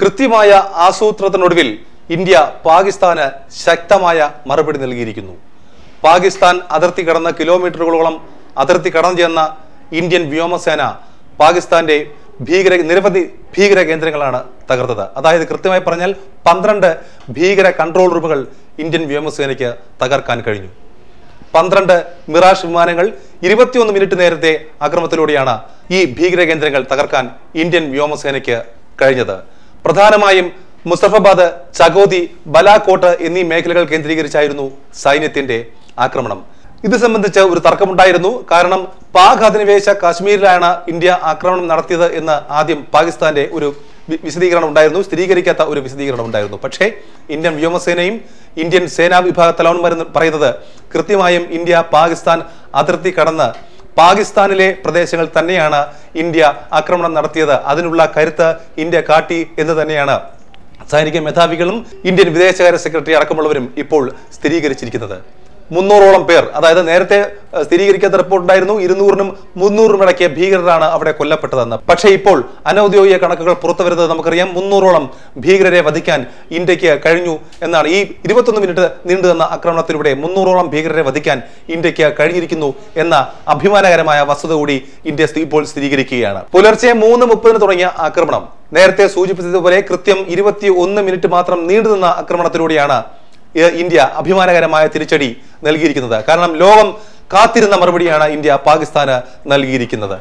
കൃത്യമായ ആസൂത്രണത്തിനൊടുവിൽ ഇന്ത്യ പാകിസ്ഥാന് ശക്തമായ മറുപടി നൽകിയിരിക്കുന്നു. പാകിസ്ഥാൻ അതിർത്തി കടന്ന കിലോമീറ്ററുകളോളം അതിർത്തി കടന്നു ചെന്ന ഇന്ത്യൻ വ്യോമസേന പാകിസ്ഥാന്റെ ഭീകര നിരവധി ഭീകര കേന്ദ്രങ്ങളാണ് തകർത്തത്. അതായത് കൃത്യമായി പറഞ്ഞാൽ പന്ത്രണ്ട് ഭീകര കൺട്രോൾ റൂമുകൾ ഇന്ത്യൻ വ്യോമസേനയ്ക്ക് തകർക്കാൻ കഴിഞ്ഞു. പന്ത്രണ്ട് മിറാഷ് വിമാനങ്ങൾ ഇരുപത്തിയൊന്ന് മിനിറ്റ് നേരത്തെ അക്രമത്തിലൂടെയാണ് ഈ ഭീകര കേന്ദ്രങ്ങൾ തകർക്കാൻ ഇന്ത്യൻ വ്യോമസേനയ്ക്ക് കഴിഞ്ഞത്. പ്രധാനമായും മുസഫാബാദ് ചകോതി ബലാക്കോട്ട് എന്നീ മേഖലകൾ കേന്ദ്രീകരിച്ചായിരുന്നു സൈന്യത്തിന്റെ ആക്രമണം. ഇത് സംബന്ധിച്ച് ഒരു തർക്കമുണ്ടായിരുന്നു. കാരണം പാക് അധിനിവേശ കാശ്മീരിലാണ് ഇന്ത്യ ആക്രമണം നടത്തിയത് എന്ന് ആദ്യം പാകിസ്ഥാന്റെ ഒരു വിശദീകരണം ഉണ്ടായിരുന്നു. സ്ഥിരീകരിക്കാത്ത ഒരു വിശദീകരണം ഉണ്ടായിരുന്നു. പക്ഷേ ഇന്ത്യൻ വ്യോമസേനയും ഇന്ത്യൻ സേനാ വിഭാഗ തലവന്മാരും പറയുന്നത് കൃത്യമായും ഇന്ത്യ പാകിസ്ഥാൻ അതിർത്തി കടന്ന് പാകിസ്ഥാനിലെ പ്രദേശങ്ങൾ തന്നെയാണ് ഇന്ത്യ ആക്രമണം നടത്തിയത്. അതിനുള്ള കരുത്ത് ഇന്ത്യ കാട്ടി എന്ന് തന്നെയാണ് സൈനിക മേധാവികളും ഇന്ത്യൻ വിദേശകാര്യ സെക്രട്ടറി അടക്കമുള്ളവരും ഇപ്പോൾ സ്ഥിരീകരിച്ചിരിക്കുന്നത്. മുന്നൂറോളം പേർ അതായത് നേരത്തെ സ്ഥിരീകരിക്കാത്ത റിപ്പോർട്ട് ഉണ്ടായിരുന്നു. ഇരുന്നൂറിനും മുന്നൂറിനും ഇടയ്ക്ക് ഭീകരരാണ് അവിടെ കൊല്ലപ്പെട്ടതെന്ന്. പക്ഷേ ഇപ്പോൾ അനൌദ്യോഗിക കണക്കുകൾ പുറത്തു വരുന്നത് നമുക്കറിയാം. മുന്നൂറോളം ഭീകരരെ വധിക്കാൻ ഇന്ത്യയ്ക്ക് കഴിഞ്ഞു എന്നാണ്. ഈ ഇരുപത്തൊന്ന് മിനിറ്റ് നീണ്ടു തന്ന ആക്രമണത്തിലൂടെ മുന്നൂറോളം ഭീകരരെ വധിക്കാൻ ഇന്ത്യയ്ക്ക് കഴിഞ്ഞിരിക്കുന്നു എന്ന അഭിമാനകരമായ വസ്തുത കൂടി ഇന്ത്യ ഇപ്പോൾ സ്ഥിരീകരിക്കുകയാണ്. പുലർച്ചെ മൂന്ന് മുപ്പതിന് തുടങ്ങിയ ആക്രമണം. നേരത്തെ സൂചിപ്പിച്ചതുപോലെ കൃത്യം ഇരുപത്തി ഒന്ന് മിനിറ്റ് മാത്രം നീണ്ടുനിന്ന ആക്രമണത്തിലൂടെയാണ് ഇന്ത്യ അഭിമാനകരമായ തിരിച്ചടി നൽകിയിരിക്കുന്നത്. കാരണം ലോകം കാത്തിരുന്ന മറുപടിയാണ് ഇന്ത്യ പാകിസ്ഥാന് നൽകിയിരിക്കുന്നത്.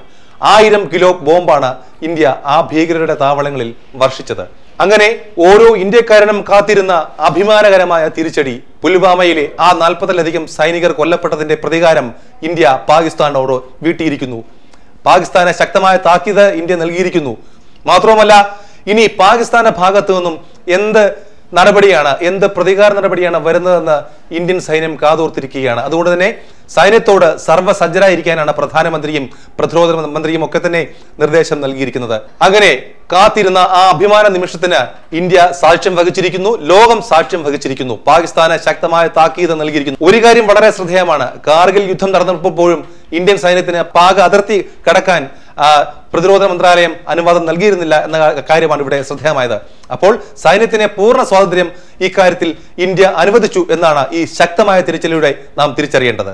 ആയിരം കിലോ ബോംബാണ് ഇന്ത്യ ആ ഭീകരരുടെ താവളങ്ങളിൽ വർഷിച്ചത്. അങ്ങനെ ഓരോ ഇന്ത്യക്കാരനും കാത്തിരുന്ന അഭിമാനകരമായ തിരിച്ചടി പുൽവാമയിലെ ആ നാൽപ്പതിലധികം സൈനികർ കൊല്ലപ്പെട്ടതിന്റെ പ്രതികാരം ഇന്ത്യ പാകിസ്ഥാനോട് വീട്ടിയിരിക്കുന്നു. പാകിസ്ഥാനെ ശക്തമായ താക്കീത് ഇന്ത്യ നൽകിയിരിക്കുന്നു. മാത്രവുമല്ല ഇനി പാകിസ്ഥാന്റെ ഭാഗത്തു നിന്നും എന്ത് നടപടിയാണ് എന്ത് പ്രതികാര നടപടിയാണ് വരുന്നതെന്ന് ഇന്ത്യൻ സൈന്യം കാതോർത്തിരിക്കുകയാണ്. അതുകൊണ്ട് തന്നെ സൈന്യത്തോട് സർവസജ്ജരായിരിക്കാനാണ് പ്രധാനമന്ത്രിയും പ്രതിരോധ മന്ത്രിയും ഒക്കെ തന്നെ നിർദ്ദേശം നൽകിയിരിക്കുന്നത്. അങ്ങനെ കാത്തിരുന്ന ആ അഭിമാന നിമിഷത്തിന് ഇന്ത്യ സാക്ഷ്യം വഹിച്ചിരിക്കുന്നു ലോകം സാക്ഷ്യം വഹിച്ചിരിക്കുന്നു. പാകിസ്ഥാന് ശക്തമായ താക്കീത് നൽകിയിരിക്കുന്നു. ഒരു കാര്യം വളരെ ശ്രദ്ധേയമാണ്. കാർഗിൽ യുദ്ധം നടന്നപ്പോഴും ഇന്ത്യൻ സൈന്യത്തിന് പാക അതിർത്തി കടക്കാൻ പ്രതിരോധ മന്ത്രാലയം അനുവാദം നൽകിയിരുന്നില്ല എന്ന കാര്യമാണ് ഇവിടെ ശ്രദ്ധേയമായത്. അപ്പോൾ സൈന്യത്തിന് പൂർണ സ്വാതന്ത്ര്യം ഇക്കാര്യത്തിൽ ഇന്ത്യ അനുവദിച്ചു എന്നാണ് ഈ ശക്തമായ തിരിച്ചലിലൂടെ നാം തിരിച്ചറിയേണ്ടത്.